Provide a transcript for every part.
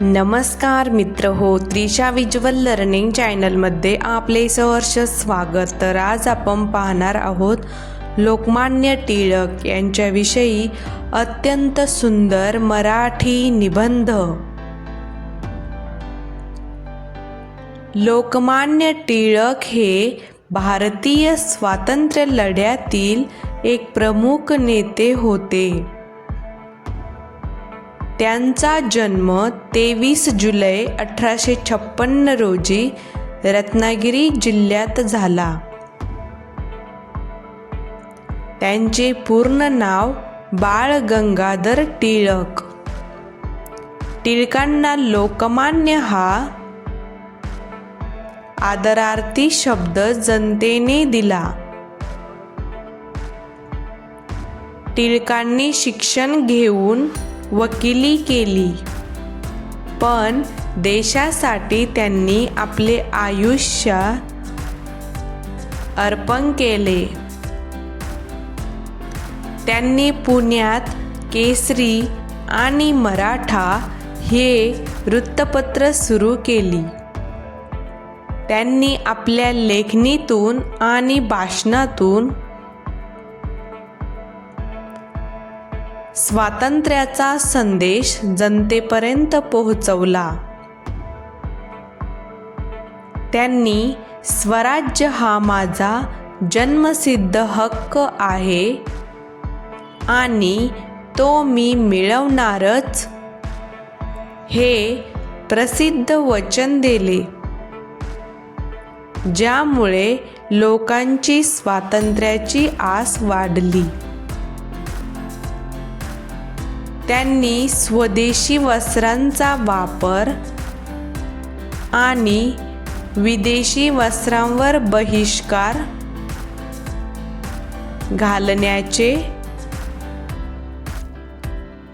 नमस्कार मित्र हो त्रिशा विज्युअल लर्निंग चॅनलमध्ये आपले सहर्ष स्वागत. तर आज आपण पाहणार आहोत लोकमान्य टिळक यांच्याविषयी अत्यंत सुंदर मराठी निबंध. लोकमान्य टिळक हे भारतीय स्वातंत्र्य लढ्यातील एक प्रमुख नेते होते. त्यांचा जन्म तेवीस जुलै अठराशे छप्पन्न रोजी रत्नागिरी जिल्ह्यात झाला. त्यांचे पूर्ण नाव बाळ गंगाधर टिळक. टिळकांना लोकमान्य हा आदरार्थी शब्द जनतेने दिला. टिळकांनी शिक्षण घेऊन वकिली केली. पण देशासाठी त्यांनी आपले आयुष्य अर्पण केले. त्यांनी पुण्यात केसरी आणि मराठा हे वृत्तपत्र सुरू केली. त्यांनी आपल्या लेखणीतून आणि भाषणातून स्वातंत्र्याचा संदेश जनतेपर्यंत पोहोचवला. त्यांनी स्वराज्य हा माझा जन्मसिद्ध हक्क आहे आणि तो मी मिळवणारच. हे प्रसिद्ध वचन दिले. ज्यामुळे लोकांची स्वातंत्र्याची आस वाढली. त्यांनी स्वदेशी वस्त्रांचा वापर आणि विदेशी वस्त्रांवर बहिष्कार घालण्याचे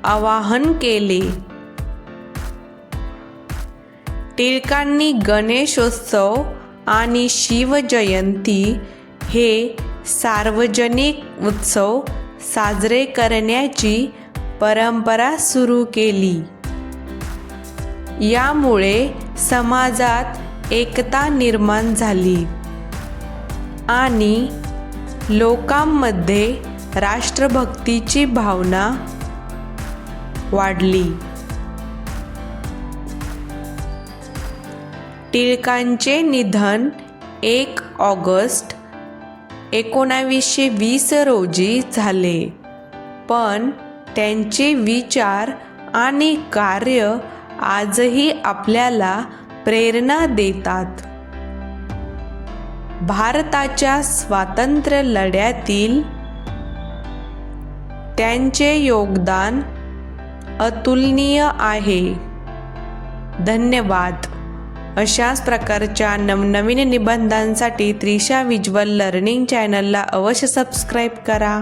आवाहन केले. टिळकांनी गणेशोत्सव आणि शिवजयंती हे सार्वजनिक उत्सव साजरे करण्याची परंपरा सुरू केली. यामुळे समाजात एकता निर्माण झाली. आणि लोकांमध्ये राष्ट्रभक्तीची भावना वाढली. टिळकांचे निधन एक ऑगस्ट एकोणावीसशे वीस रोजी झाले. पण त्यांचे विचार आणि कार्य आजही आपल्याला प्रेरणा देतात. भारताच्या स्वातंत्र्य लढ्यातील त्यांचे योगदान अतुलनीय आहे. धन्यवाद. अशाच प्रकारच्या नवनवीन निबंधांसाठी त्रिशा विज्वल लर्निंग चॅनलला अवश्य सबस्क्राईब करा.